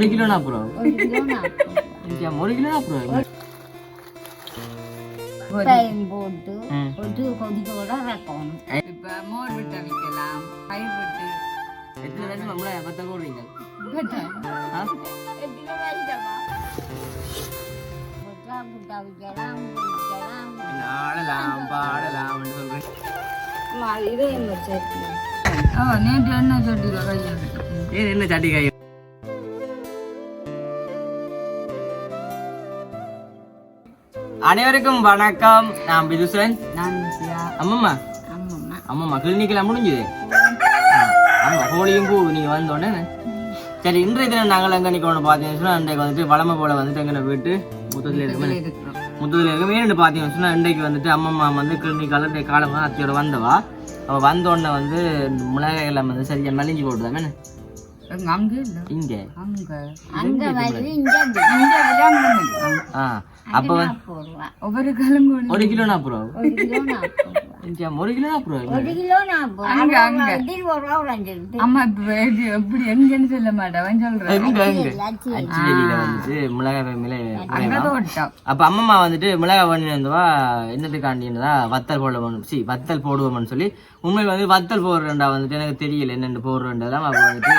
ஒரு கிலோ நாற்பது ரூபா ஒரு கிலோ நாற்பது ரூபா. போட்டு கொதிக்க விட இறக்கணும் இப்ப மோர் விட்டு அவிக்கலாம் பயிர் விட்டு எத்தனை வருஷம் நம்மள பத்த வைக்கலாம் குடிக்கலாம் என்ன ஆடலாம் பாடலாம்னு சொல்றேன் ஓ நேற்று என்ன சொல்லிடுவா கையில் ஏன் என்ன சட்டி காய் அனைவருக்கும் வணக்கம். நான் பிதுசன். அம்மம்மா. அம்மம்மா. கிளினிக்கெல்லாம் முடிஞ்சுது? ஆமா ஹோலியும் பூ நீங்க வந்தோடனே சரி இன்றைய தினம் நாங்கள் எங்க நிக்கணும் பார்த்தீங்கன்னு சொன்னா இன்றைக்கு வந்துட்டு வளமை போல வந்துட்டு எங்களை போயிட்டு முத்தத்தில் இருக்குமே. முத்தத்தில் இருக்கு மேலே பார்த்தீங்கன்னு சொன்னா இன்றைக்கு வந்துட்டு அம்மம்மா வந்து கிளினிக்கால இன்றைக்கு காலமாக அத்தையோட வந்தவா? அவள் வந்த உடனே வந்து மிளகாய் எல்லாம் வந்து சரியா மலிஞ்சு போட்டுதாமே இங்க. அங்க. அங்க வருது இங்க அப்போ ஒவ்வொரு காலம் ஒரு கிலோ நாற்பது ரூபா? ஒரு கிலோ நாற்பது ரூபா. இங்க ஒரு கிலோ நாற்பது ரூபா ஒரு கிலோ நாற்பது அங்க, அங்க. இதில் ஒரு ரூபா உடஞ்சிருக்கு அம்மா எப்படி எங்கன்னு சொல்ல மாட்டேன். சொல்றேன் மிளகாய் அப்ப அம்மம்மா வந்துட்டு மிளகாய் பண்ணி வந்தவா என்னத்துக்காண்டினதா வத்தல் போடுவோம் சி வத்தல் போடுவோம்னு சொல்லி உண்மையில் வந்து வத்தல் போடுறேன்டா வந்துட்டு. எனக்கு தெரியல என்னென்னு போடுறேன்டா அப்ப வந்துட்டு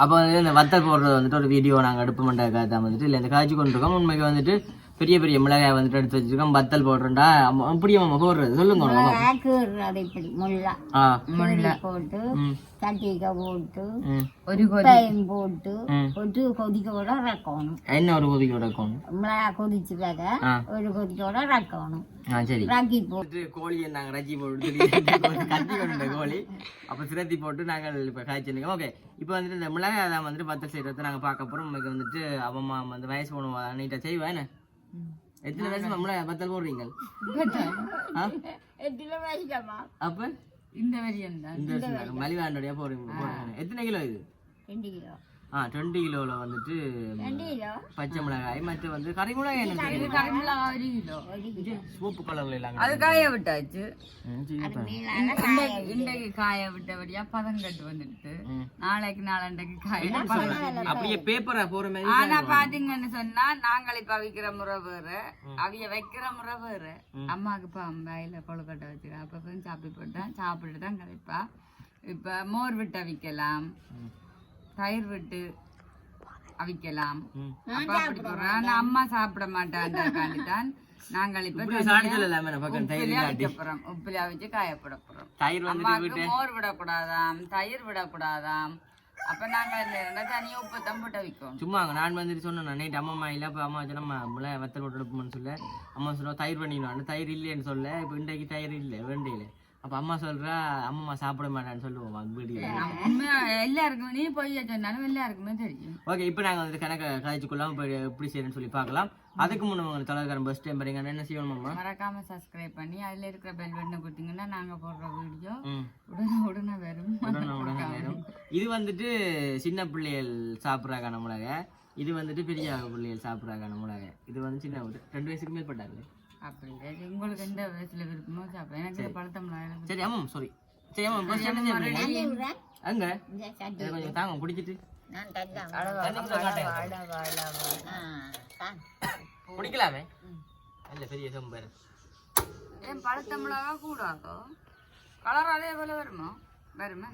அப்ப வந்து வத்தல் போடுறது வந்துட்டு ஒரு வீடியோ நாங்க எடுப்போம்டா தான் வந்துட்டு இல்ல இந்த காய்ச்சி கொண்டு இருக்கோம் உண்மைக்கு வந்துட்டு பெரிய பெரிய மிளகாய் வந்துட்டு எடுத்து வச்சிருக்கோம். வத்தல் போடுறேன்டா அப்படியே போடுறது. சொல்லுங்க. ஆக்குறது இப்படி முள்ளா. முள்ளா. போட்டு தட்டிக்க போட்டு ஒரு கொதி. வெங்காயம் போட்டு ம். போட்டு கொதிக்க விட இறக்கணும். என்ன ஒரு கொதிக்க இருக்கும் மிளகா கொதிச்சு வேக ஒரு கொதிக்கோட இறக்கணும். ஆ சரி. போட்டு கோழியை நாங்கள் ரஜி போட்டு கத்தி கொண்ட கோழி. அப்போ சிரத்தி போட்டு நாங்கள் இப்போ காய்ச்சிருக்கோம் ஓகே இப்போ வந்துட்டு இந்த மிளகாய் தான் வந்துட்டு பத்தல் செய்கிறத நாங்கள் பார்க்க போகிறோம் உங்களுக்கு வந்துட்டு அவம்மா வந்து வயசு போகணும் நீட்டாக செய்வேன் எத்தனை வயசு. மிளகாய் பத்தல் போடுறீங்க? எட்டுல வச்சுக்கமா அப்போ? இந்த தான். இந்த மலிவாண்டோடைய போடுறீங்க எத்தனை கிலோ இது? ரெண்டு கிலோ. ஆ டுவெண்ட்டி கிலோவில் வந்துட்டு ரெண்டு கிலோ? பச்சை மிளகாய் மற்ற வந்து கறி மிளகாய் என்ன சூப்பு கலரில் இல்லாங்க அது காய விட்டாச்சு. இன்றைக்கு காய விட்டபடியா பதம் கட்டு வந்துட்டு. நாளைக்கு நாளண்டைக்கு காய அப்படியே பேப்பரை போகிற மாதிரி ஆனா பாத்தீங்கன்னு சொன்னா நாங்கள் இப்ப அவிக்கிற முறை வேற. அவிய வைக்கிற முறை வேற. அம்மாவுக்கு இப்ப அம்பாயில கொழுக்கட்டை வச்சுக்கிறேன் அப்ப சாப்பிட்டு போட்டேன் சாப்பிட்டு தான் கழிப்பா இப்ப மோர் விட்டு அவிக்கலாம் தயிர் விட்டு அவிக்கலாம். அப்ப அப்படி ஆனா அம்மா சாப்பிட மாட்டான்டாண்டி தான் நாங்கள் இப்ப போறோம் உப்புல அவிச்சு காயப்பட போறோம். அம்மாவுக்கு மோர் விடக்கூடாதாம். தயிர் விடக்கூடாதாம். அப்ப நாங்க இந்த ரெண்டா தனியா உப்பு தான் போட்டு அவிக்கணும். சும்மா அங்க நான் வந்துட்டு சொன்னேன் நைட் அம்மா அம்மா இல்லை இப்போ அம்மா சொன்னா அம்மா முளை வத்தல் போட்டு எடுப்போம்னு சொல்ல. அம்மா சொல்லுவா தயிர் பண்ணிடணும். தயிர் இல்லைன்னு சொல்ல. இப்போ இன்றைக்கு தயிர் இல்லை வேண்டியில அப்போ அம்மா சொல்றா அம்மா சாப்பிட மாட்டான்னு சொல்லுவோம் வீடியோ எல்லாருக்குமே நீ பொய்யா சொன்னாலும் எல்லாருக்குமே தெரியும். ஓகே இப்போ நாங்கள் வந்து கணக்கை கழிச்சுக்கொள்ளாம இப்போ எப்படி செய்யணும்னு சொல்லி பார்க்கலாம். அதுக்கு முன்னே உங்களுக்கு தலைவரம் பஸ் டைம் பாருங்க என்ன செய்யணுமாம்மா மறக்காம சப்ஸ்கிரைப் பண்ணி அதுல இருக்கிற பெல் பட்டனை கொடுத்தீங்கன்னா நாங்க போடுற வீடியோ உடனே உடனே வரும். உடனே உடனே வரும். இது வந்துட்டு சின்ன பிள்ளைகள் சாப்பிட்றாக்கான மிளகை இது வந்துட்டு பெரிய பிள்ளைகள் சாப்பிட்றாக்கான மிளகை இது வந்து சின்ன ரெண்டு வயசுக்கு மேற்பட்டாரு அப்படி இல்லை. உங்களுக்கு எந்த வயசுல விருப்பமோ சாப்பிட. எனக்கு இந்த பழத்த மிளகாய் சரி ஆமாம் சாரி சரி ஆமாம் பஸ் என்ன. அங்க கொஞ்சம் தாங்க குடிச்சிட்டு நான் தந்தேன் தண்ணிக்குள்ள காட்டேன். ஆ, தான். குடிக்கலாமே இல்ல பெரிய சம்பர் ஏன் பழத்த மிளகா கூடாதோ? கலர் அதே போல வருமா? வருமா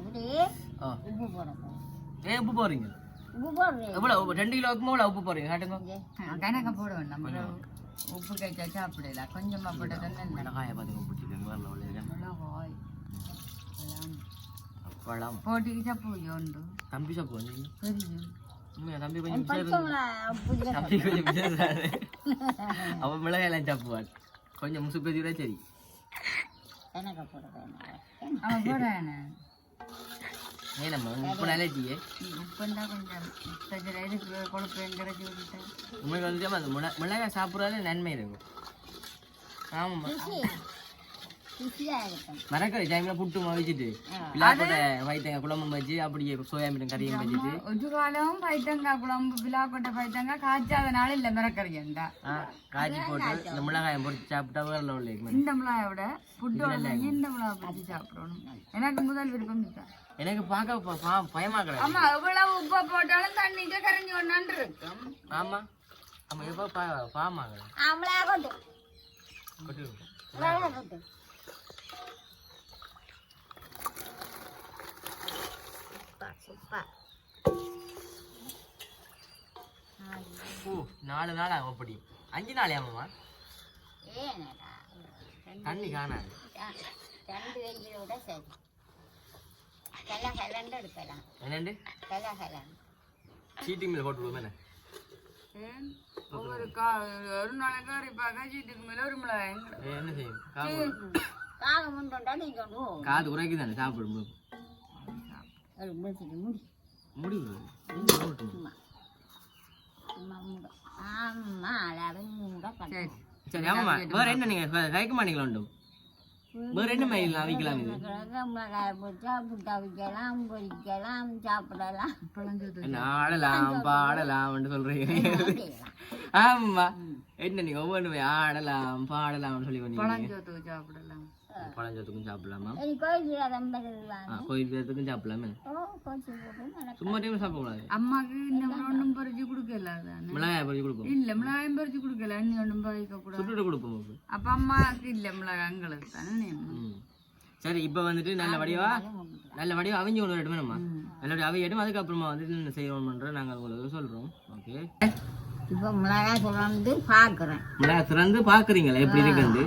உப்பு ஏன் போடுறேன் எவ்வளவு ரெண்டு கிலோவுக்கு மேல உப்பு போறீங்க காட்டுங்க. கணக்க போட வேண்டாம் அப்புறம் உப்பு கைச்சா சாப்பிடல. கொஞ்சமா போட்டா தானே மிளகாய மிளகாய் பழம். போட்டிக்கு சப்பு உண்டு. தம்பி சாப்பு வந்து தெரியும். தம்பி கொஞ்சம். தம்பி கொஞ்சம் அவன் மிளகாயெல்லாம் சாப்பிடுவான் கொஞ்சம் முசு பேசி சரி. எனக்கு போட வேண்டாம். அவன் போடானே ஏன் நம்ம உப்பு உப்புண்டா கொஞ்சம் உண்மைக்கு வந்து மிள மிளகாய் சாப்பிட்றதுல நன்மை இருக்கும். ஆமாம்மா. மரக்கறி டைம்ல புட்டு மவிச்சிட்டு பிள்ளாக்கோட வைத்தங்க குழம்பும் வச்சு அப்படியே சோயா மீன் கறியும் வச்சுட்டு ஒரு காலம் பைத்தங்காய் குழம்பு விழாக்கொட்டை பைத்தங்காய் காய்ச்சாத நாள் இல்லை மிரக்கறியண்டா ஆ, காய்ச்சி போட்டு இந்த மிளகாயம் பொறிச்சு சாப்பிட்டா வேற உள்ள இந்த மிளகாயை விட ஃபுட்டோட இந்த மிளகா பற்றி சாப்பிடணும். எனக்கு முதல் விருப்பம் இதுதான் எனக்கு பார்க்க பயமா கிடையாது ஆமா எவ்வளவு உப்பை போட்டாலும் தண்ணிக்கு கரைஞ்சி இருக்கும் ஆமா. ஆமா எப்போ பா பாமா அவளா கொண்டு ஓ நாலு நாள் ஆகும் அப்படி. அஞ்சு நாள் ஆமாம்மா தண்ணி காணாது. ரெண்டு வெயிலோட சரி. கல கலண்டு எடுக்கலாம் என்னண்டு கல கலண்டு சீட்டிங் மேல போட்டு ஏன்? ஒவ்வொரு கா ஒரு நாளைக்கு ஒரு பார்க்க சீட்டுக்கு மேல ஒரு மிளகாய் என்ன செய்யும் காக முண்டா நீ கொண்டு போ காது உரைக்கு தானே சாப்பிடும் முடிச்சுட்டு முடி முடி விடுறது சும்மா சும்மா மூட ஆமா சரி ஆமாம்மா வேற என்ன நீங்க க- கைக்க மாட்டீங்களா உண்டும் வேற என்ன மயில் அவிக்கலாம் இது மிளகாய் போட்டா புட்டா வைக்கலாம் பொரிக்கலாம் சாப்பிடலாம் ஆடலாம் பாடலாம்னு சொல்றீங்க. ஆமா. என்ன நீங்க ஒவ்வொன்றுமே ஆடலாம் பாடலாம்னு சொல்லி பழஞ்சோத்துக்கு சாப்பிடலாம். பழஞ்சத்துக்கும் சாப்பிடலாமா? கோயில் ரம்பதுவாங்க ஆ, கோயில் பேரத்துக்கும் சாப்பிடலாமே. சும்மா டைம் சாப்பிடக்கூடாது. அம்மாக்கு இந்த ஒன்றும் பறிச்சு கொடுக்கல மிளகாய் பறிச்சு கொடுப்போம். இல்ல மிளகாயும் பறிச்சு கொடுக்கல அண்ணி ஒன்றும் பறிக்க கூடாது. சுட்டுட்டு கொடுப்போம். அப்ப அம்மாவுக்கு இல்ல மிளகாய் எங்களுக்கு தானே. சரி இப்போ வந்துட்டு நல்ல வடிவா நல்ல வடிவா அவிஞ்சு கொண்டு வரட்டுமே நம்ம. நல்ல வடிவா அவியட்டும் அதுக்கப்புறமா வந்துட்டு என்ன செய்யணும்ன்ற நாங்கள் உங்களுக்கு சொல்றோம். ஓகே. இப்போ மிளகாய் சுரந்து பார்க்குறேன் மிளகாய் திறந்து பாக்குறீங்களா? எப்படி இருக்குன்னு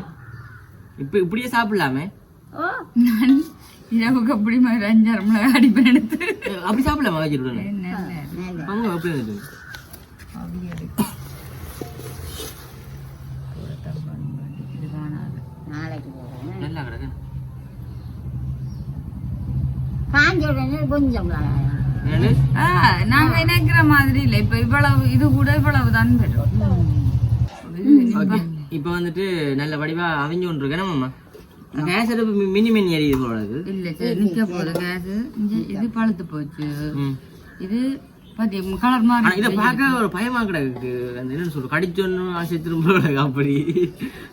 இப்போ இப்படியே சாப்பிடலாமே? ஓ நான் இரவுக்கு அப்படி மாதிரி அஞ்சாறு மிளகாய் அடிப்பேன் எடுத்து. அப்படி சாப்பிடலாமா நல்ல அவங்க அப்படி நல்லா கிடக்கு. கொஞ்சம் நாங்க நினைக்கிற மாதிரி இல்ல. இப்ப இவ்வளவு இது கூட இவ்வளவு தான் பெறும் ஓகே. இப்போ வந்துட்டு நல்ல வடிவா அவிஞ்சு கொண்டு இருக்கேன் கேஸ் அடுப்பு மினி மினி எரியுது போல இருக்கு இல்ல சரி நிக்க போகுது கேஸ் இது பழுத்து போச்சு. இது பாத்தி கலர் ஆனா மாதிரி இதை பார்க்க ஒரு பயமா கிடக்கு அந்த என்னன்னு சொல்ற கடிச்சொன்னு போல கிடக்கு அப்படி.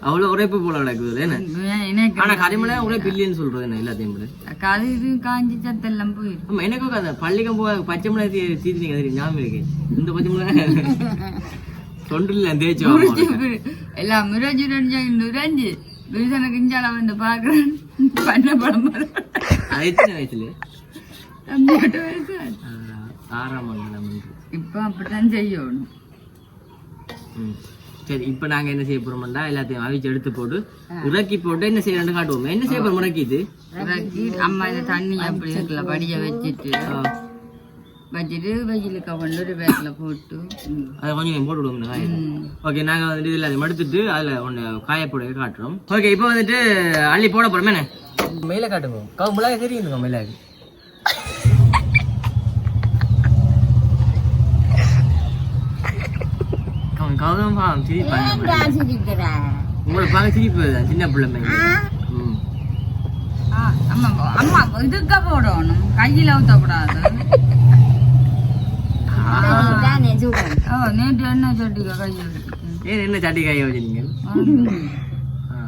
அவ்வளவு உரைப்பு போல கிடக்குது என்ன? ஆனா கரிமலை இல்லைன்னு சொல்றது என்ன எல்லாத்தையும் கூட இது காஞ்சி சத்தெல்லாம் ஆமா எனக்கும் அந்த பள்ளிக்கம் போக பச்சை மிளகாய் தீ ஞாபகம் இருக்கு. இந்த பச்சை மிளகாய். தொண்டில் தேய்ச்சி எல்லாம் முரஞ்சு நுரஞ்சு நுரஞ்சு விருதனுக்கு இஞ்சால வந்து பாக்குறேன். பண்ண படம் எத்தனை வயசுல? தம்பி எட்டு வயசு. ஆறாம் என்று. இப்ப அப்படித்தான் செய்யணும். சரி இப்போ நாங்க என்ன செய்ய போறோம்டா எல்லாத்தையும் அவிச்சு எடுத்து போட்டு இறக்கி போட்டு என்ன செய்யலாம்னு காட்டுவோம்? என்ன செய்ய போறோம் இறக்கிட்டு இறக்கி அம்மா இந்த தண்ணி அப்படி இருக்குல்ல படிய வச்சுட்டு. வச்சுட்டு வெயிலுக்கு கொண்டு ஒரு பேக்கில் போட்டு அதை கொஞ்சம் போட்டு விடுவோம் காய. ஓகே நாங்க வந்துட்டு இதில் அதை எடுத்துட்டு அதுல ஒன்று காயப்போட காட்டுறோம். ஓகே இப்போ வந்துட்டு அள்ளி போட போறோம் என்ன? மேல காட்டுங்க. கவு மிளகாய் தெரியுங்க மிளகாய் கவு கவுதம் பாவம் சிரிப்பாங்க உங்களை பார்க்க சிரிப்பு சின்ன பிள்ளை அம்மா அம்மா இதுக்க போடணும். கையில் ஊற்றக்கூடாது தானே சூடன் ஓ நேற்று என்ன சொட்டிக்க கையில் எடுத்துட்டு ஏன் என்ன சட்டி காய வச்சுருங்க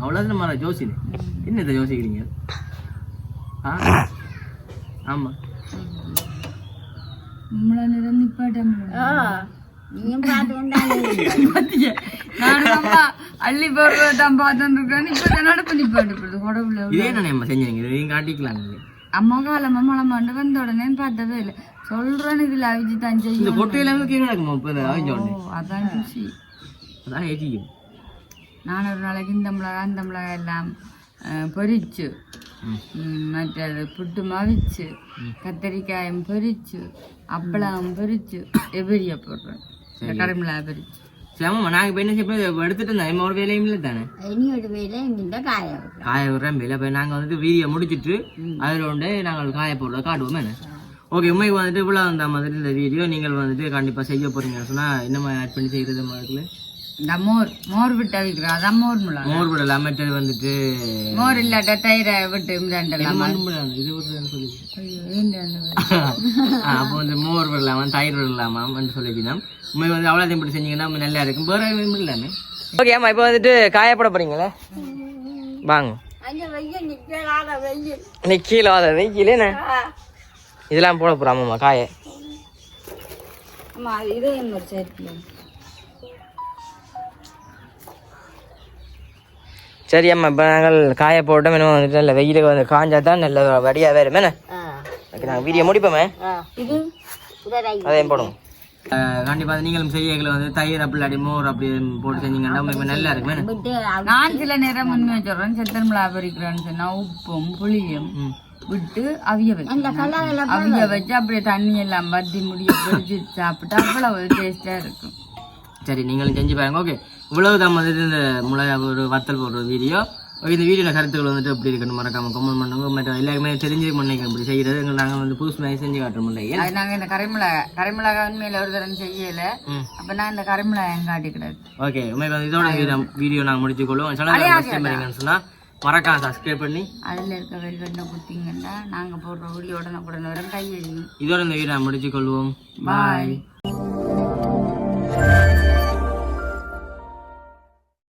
அவ்வளோதான் மாற ஜோசினு என்னத்தை யோசிக்கிறீங்க ஆ ஆமாம் நம்மள நிப்பாட்டம் அள்ளி போடுறதான் பார்த்துட்டு இருக்கேன் இப்போ தான் பண்ணி பாட்டு உடம்புல இதே என்ன நம்ம செஞ்சீங்க இதையும் காட்டிக்கலாங்க அம்மா காலமா மலமாண்டு வந்த உடனே பார்த்ததே இல்லை சொல்றேன்னு இதுல அவிச்சு தான் இந்த செய்யும் பொட்டு எல்லாமே கீழே நடக்குமா இப்போ இந்த அவிஞ்ச உடனே அதான் ருசி. அதான் ஏற்றிக்கும் நான் ஒரு நாளைக்கு இந்த மிளகாய் அந்த மிளகாய் எல்லாம் பொரிச்சு மற்றது புட்டு மவிச்சு கத்தரிக்காயும் பொரிச்சு அப்பளம் பொரிச்சு எபிரிய போடுறேன் இந்த கருமிளகா பொரிச்சு. சரி ஆமாம்மா நாங்கள் இப்போ என்ன செய்ய எடுத்துட்டு இருந்தோம் நம்ம ஒரு வேலையும் இல்லை தானே காய காய விடுறேன் வேலை இப்போ நாங்கள் வந்துட்டு வீடியோ முடிச்சிட்டு அதில் வந்து நாங்கள் காய போடுறத காட்டுவோம் என்ன ஓகே உண்மைக்கு வந்துட்டு இவ்வளோ அந்த மாதிரி இந்த வீடியோ நீங்கள் வந்துட்டு கண்டிப்பாக செய்ய போறீங்கன்னு சொன்னால் என்ன ஆட் பண்ணி செய்கிறது மாதிரி இந்த மோர் மோர் விட்டு அவிக்கிறோம் அதான் மோர் மிளகா மோர் விடலாம் மற்றது வந்துட்டு மோர் இல்லாட்ட தயிரை விட்டு. இது சொல்லி. ஐயோ அப்போ வந்து மோர் விடலாமா தயிர் விடலாமா வந்து சொல்லிக்கலாம் உண்மை வந்து அவ்வளோ இப்படி செஞ்சீங்கன்னா நல்லா இருக்கும். வேற எதுவும் இல்லாமே ஓகே ஆமா இப்போ வந்துட்டு காயப்பட போறீங்களே? வாங்க. நீ கீழே வாத வெயிலேண்ணே இதெல்லாம் போட போறாமாம்மா காய? ஆமா இது சரி அம்மா இப்போ நாங்கள் காய போட்டோம் இன்னும் வந்துட்டு நல்ல வெயிலுக்கு வந்து காஞ்சா தான் நல்ல வடியாக வேறு மேனே ஓகே நாங்கள் வீடியோ முடிப்போமே. அதையும் போடுவோம். கண்டிப்பாக நீங்களும் செய்யகளை வந்து தயிர் அப்படி இல்லாட்டி மோர் அப்படி போட்டு செஞ்சீங்கன்னா நல்லா இருக்கு நான் சில நேரம் உண்மையை சொல்றேன் செத்தன் மிளகா பறிக்கிறேன்னு சொன்னா உப்பும் புளியும் விட்டு அவிய வைக்கணும். அவிய வச்சு அப்படியே தண்ணி எல்லாம் வத்தி முடிய பிடிச்சி சாப்பிட்டா அவ்வளவு டேஸ்டா இருக்கும். சரி நீங்களும் செஞ்சு பாருங்க. ஓகே. இவ்வளவு தான் வந்துட்டு இந்த மிளகா ஒரு வத்தல் போடுற வீடியோ இந்த வீடியோவில் கருத்துக்கள் வந்துட்டு எப்படி இருக்குன்னு மறக்காம கமெண்ட் பண்ணுங்க. மற்ற எல்லாருமே தெரிஞ்சிருக்க நினைக்கிறேன் இப்படி செய்கிறது எங்களுக்கு நாங்கள் வந்து புதுசு மாதிரி செஞ்சு காட்டுற முடியல அது நாங்க இந்த கரைமிளகா கரைமிளகா உண்மையில ஒரு தரம் செய்யல. அப்ப நான் இந்த கரைமிளகா கிடக்கு ஓகே வந்து இதோட வீடியோ வீடியோ நாங்கள் முடிச்சுக்கொள்வோம் சொன்னால் மறக்காம சப்ஸ்கிரைப் பண்ணி. அதுல இருக்க வெல்வெண்ணை குத்திங்கன்னா நாங்க போடுற உள்ள உடனே உடனே வரும். கையெழுதி இதோட இந்த வீடியோ முடிச்சுக்கொள்வோம் பாய்